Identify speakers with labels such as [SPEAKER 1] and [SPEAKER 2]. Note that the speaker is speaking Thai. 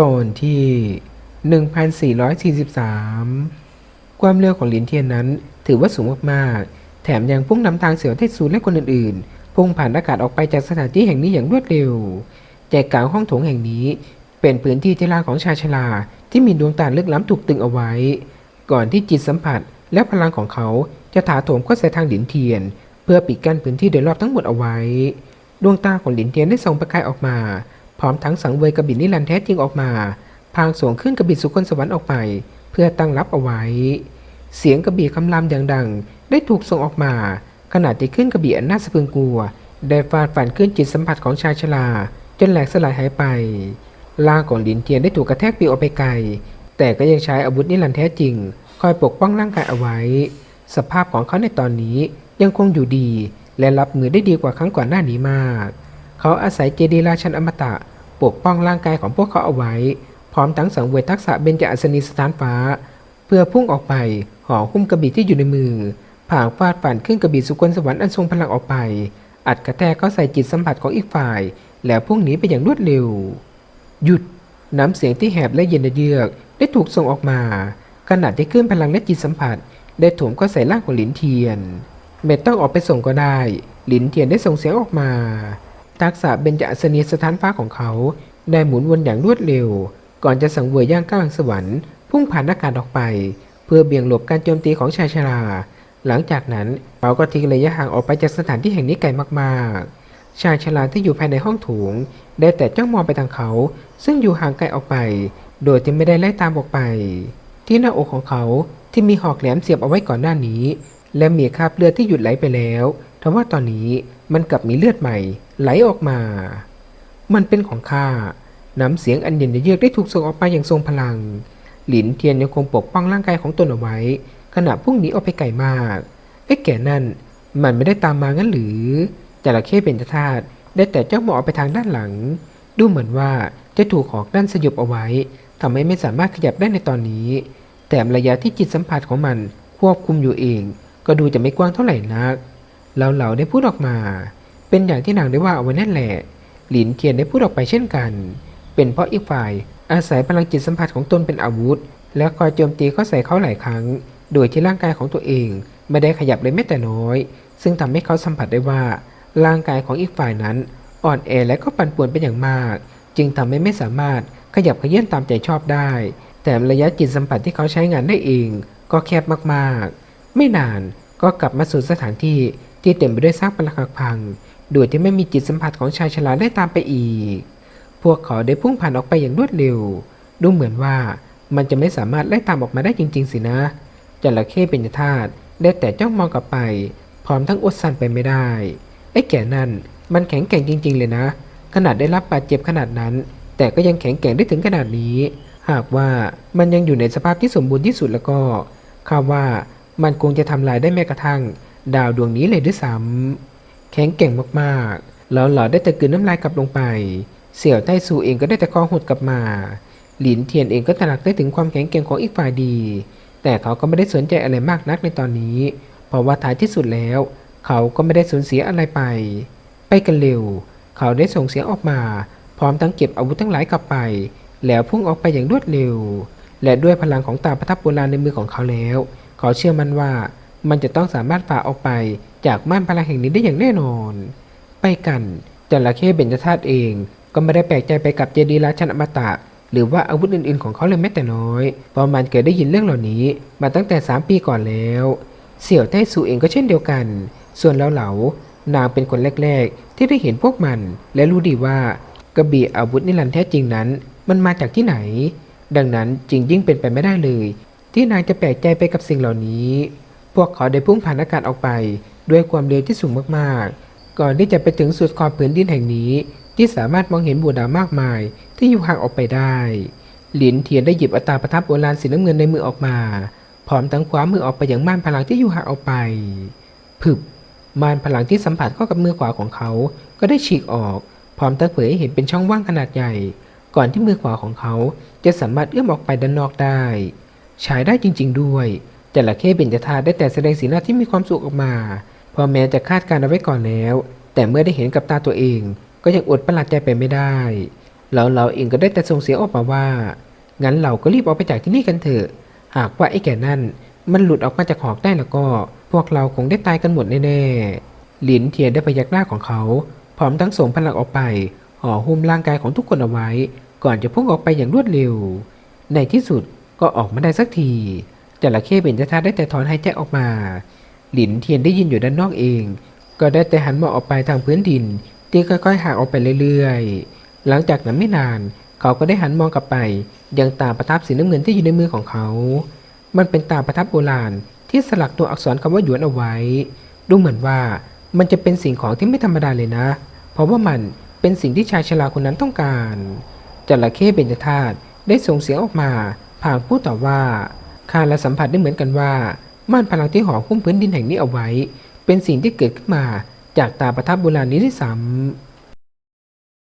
[SPEAKER 1] ตอนที่ 1443 ความเร็วของหลินเทียนนั้น ถือว่าสูงมากๆ แถมยังพุ่งนำทางเสี่ยวเทสูและคนอื่นๆ พุ่งผ่านอากาศออกไปจากสถานที่แห่งนี้อย่างรวดเร็วใจกลางห้องโถงแห่งนี้เป็นพื้นที่ที่ลาของชายชราที่มีดวงตาลึกล้ำถูกตึงเอาไว้ ก่อนที่จิตสัมผัสและพลังของเขาจะถาโถมเข้าใส่ทางหลินเทียน เพื่อปิดกั้นพื้นที่โดยรอบทั้งหมดเอาไว้ ดวงตาของหลินเทียนได้ส่องประกายออกมา พร้อมทั้งสังเวยกระบิดนิรันดร์แท้จริงออกมา พางส่งขึ้นกระบิดสุคนสวรรค์ออกไป เพื่อตั้งรับเอาไว้ เสียงกระบี่คำรามอย่างดัง ได้ถูกส่งออกมา ขณะที่ขึ้นกระบี่อันน่าสะพรึงกลัว ได้ฟาดฝันขึ้นจิตสัมผัสของชายชรา จนแหลกสลายหายไปร่างของหลินเทียนได้ถูกกระแทกปลิวออกไปไกล แต่ก็ยังใช้อาวุธนิรันดร์แท้จริง คอยปกป้องร่างกายเอาไว้ สภาพของเขาในตอนนี้ยังคงอยู่ดี และรับมือได้ดีกว่าครั้งก่อนหน้านี้มาก เขาอาศัยเจดีราชันอมตะ ปกป้องร่างกายของพวกเขาเอาไว้ พร้อมทั้งสังเวยทักษะเบญจอัศนีสถานฟ้า เพื่อพุ่งออกไปห่อหุ้มกระบี่ที่อยู่ในมือผ่าฟาดฝันขึ้นกระบี่สุกลสวรรค์อันทรงพลังออกไป อัดกระแทกเข้าใส่จิตสัมผัสของอีกฝ่าย แล้วพุ่งหนีไปอย่างรวดเร็ว หยุดน้ำเสียงที่แหบและเย็นเยือกได้ถูกส่งออกมาขณะที่คลื่นพลังและจิตสัมผัส ได้ถมเข้าใส่ร่างของหลินเทียนไม่ต้องออกไปส่งก็ได้ หลินเทียนได้ส่งเสียงออกมา ทักษะเบญจอัศนีสถานฟ้าของเขา ได้หมุนวนอย่างรวดเร็ว ก่อนจะสังเวยย่างก้าวสวรรค์พุ่งผ่านอากาศออกไป เพื่อเบี่ยงหลบการโจมตีของชายชรา หลังจากนั้นเขาก็ทิ้งระยะห่างออกไปจากสถานที่แห่งนี้ไกลมากๆ ชายชราที่อยู่ภายในห้องโถงได้แต่จ้องมองไปทางเขา ซึ่งอยู่ห่างไกลออกไป โดยที่ไม่ได้ไล่ตามออกไป ที่หน้าอกของเขาที่มีหอกแหลมเสียบเอาไว้ก่อนหน้านี้ และมีคราบเลือดที่หยุดไหลไปแล้วทว่าตอนนี้ มันกลับมีเลือดใหม่ไหลออกมา มันเป็นของข้า น้ำเสียงอันเย็นเยือกได้ถูกส่งออกไปอย่างทรงพลัง หลินเทียนยังคงปกป้องร่างกายของตนเอาไว้ ขณะพุ่งหนีออกไปไกลมากไอ้แก่นั่น มันไม่ได้ตามมางั้นหรือจระเข้เป็นธาตุได้แต่เจ้ามองออกไปทางด้านหลัง ดูเหมือนว่าจะถูกหอกด้านสยบเอาไว้ทำให้ไม่สามารถขยับได้ในตอนนี้ แต่ระยะที่จิตสัมผัสของมันควบคุมอยู่เอง ก็ดูจะไม่กว้างเท่าไหร่นัก เราเหล่าได้พูดออกมา เป็นอย่างที่นางได้ว่าเอาไว้นั่นแหละ หลินเทียนได้พูดออกไปเช่นกัน เป็นเพราะอีกฝ่าย อาศัยพลังจิตสัมผัสของตนเป็นอาวุธ และคอยโจมตีเข้าใส่เขาหลายครั้ง โดยที่ร่างกายของตัวเองไม่ได้ขยับเลยแม้แต่น้อย ซึ่งทำให้เขาสัมผัสได้ว่า ร่างกายของอีกฝ่ายนั้น อ่อนแอและก็ปั่นป่วนเป็นอย่างมาก จึงทำให้ไม่สามารถขยับเขยื่อนตามใจชอบได้ แต่ระยะจิตสัมผัสที่เขาใช้งานได้เอง ก็แคบมากๆ ไม่นานก็กลับมาสู่สถานที่ ที่เต็มไปด้วยซากปรักหักพัง โดยที่ไม่มีจิตสัมผัสของชายชราได้ตามไปอีก พวกเขาได้พุ่งผ่านออกไปอย่างรวดเร็ว ดูเหมือนว่ามันจะไม่สามารถไล่ตามออกมาได้จริง ๆ สินะจระเข้เป็นธาตุได้แต่จ้องมองกลับไป พร้อมทั้งอดสั่นไปไม่ได้ ไอ้แก่นั่นมันแข็งแกร่งจริง ๆ เลยนะ ขนาดได้รับบาดเจ็บขนาดนั้น แต่ก็ยังแข็งแกร่งได้ถึงขนาดนี้ หากว่ามันยังอยู่ในสภาพที่สมบูรณ์ที่สุดแล้วก็ข้าว่ามันคงจะทำลายได้แม้กระทั่ง ดาวดวงนี้เลยด้วยซ้ำแข็งแกร่งมากๆ แล้วหลอได้แต่กลืนน้ำลายกลับลงไป เสี่ยวใต้สูเองก็ได้แต่คอหดกลับมา หลินเทียนเองก็ตระหนักได้ถึงความแข็งแกร่งของอีกฝ่ายดี แต่เขาก็ไม่ได้สนใจอะไรมากนักในตอนนี้ เพราะว่าท้ายที่สุดแล้ว เขาก็ไม่ได้สูญเสียอะไรไป ไปกันเร็ว เขาได้ส่งเสียงออกมา พร้อมทั้งเก็บอาวุธทั้งหลายกลับไป แล้วพุ่งออกไปอย่างรวดเร็ว และด้วยพลังของตาประทับโบราณในมือของเขาแล้ว เขาเชื่อมั่นว่า มันจะต้องสามารถฝ่าออกไปจากม่านพลังแห่งนี้ได้อย่างแน่นอน ไปกันจระเข้เบญจธาตุเอง ก็ไม่ได้แปลกใจไปกับเจดีย์ราชันอมตะ หรือว่าอาวุธอื่นๆของเขาเลยแม้แต่น้อยเพราะมันเคยได้ยินเรื่องเหล่านี้มาตั้งแต่ 3 ปีก่อนแล้ว เสี่ยวไต้สูเองก็เช่นเดียวกัน ส่วนแล้วเหลานางเป็นคนแรก ๆ ที่ได้เห็นพวกมัน และรู้ดีว่ากระบี่อาวุธนิรันดร์แท้จริงนั้น มันมาจากที่ไหน ดังนั้นจึงยิ่งเป็นไปไม่ได้เลย ที่นางจะแปลกใจไปกับสิ่งเหล่านี้ พวกเขาได้พุ่งผ่านอากาศออกไป ด้วยความเร็วที่สูงมากๆ ก่อนที่จะไปถึงสุดขอบผืนดินแห่งนี้ ที่สามารถมองเห็นบัวดาวมากมาย ที่อยู่ห่างออกไปได้ หลินเทียนได้หยิบอัตราประทับโบราณสีน้ำเงินในมือออกมา พร้อมทั้งคว้ามือออกไปอย่างม่านพลังที่อยู่ห่างออกไปผึบม่านพลังที่สัมผัสเข้ากับมือขวาของเขา ก็ได้ฉีกออก พร้อมทั้งเผยให้เห็นเป็นช่องว่างขนาดใหญ่ ก่อนที่มือขวาของเขาจะสามารถเอื้อมออกไปด้านนอกได้ ใช้ได้จริง ๆ ด้วย จระเข้เบญจธาได้แต่แสดงสีหน้าที่มีความสุขออกมา พอแม้จะคาดการเอาไว้ก่อนแล้ว แต่เมื่อได้เห็นกับตาตัวเอง ก็ยังอดประหลาดใจไปไม่ได้แล้วเราเองก็ได้แต่ส่งเสียงออกมาว่า งั้นเราก็รีบออกไปจากที่นี่กันเถอะ หากว่าไอ้แก่นั่น มันหลุดออกมาจากหอกได้แล้วก็ พวกเราคงได้ตายกันหมดแน่ๆหลินเทียนได้พยักหน้าของเขา พร้อมทั้งส่งพลังออกไปห่อหุ้มร่างกายของทุกคนเอาไว้ ก่อนจะพุ่งออกไปอย่างรวดเร็ว ในที่สุดก็ออกมาได้สักที จระเข้เบญจธาตุได้แต่ถอนหายใจออกมา หลินเทียนได้ยินอยู่ด้านนอกเอง ก็ได้แต่หันมองออกไปทางพื้นดิน ที่ค่อยๆห่างออกไปเรื่อยๆ หลังจากนั้นไม่นาน เขาก็ได้หันมองกลับไป ยังตาประทับสีน้ำเงินที่อยู่ในมือของเขา มันเป็นตาประทับโบราณที่สลักตัวอักษรคำว่าหยวนเอาไว้ ดูเหมือนว่ามันจะเป็นสิ่งของที่ไม่ธรรมดาเลยนะ เพราะว่ามันเป็นสิ่งที่ชายชราคนนั้นต้องการจระเข้เบญจธาตุได้ส่งเสียงออกมา ผ่านพูดต่อว่า ข้าและสัมผัสได้เหมือนกันว่า ม่านพลังที่ห่อหุ้มพื้นดินแห่งนี้เอาไว้ เป็นสิ่งที่เกิดขึ้นมาจากตาประทับโบราณนี้ที่สาม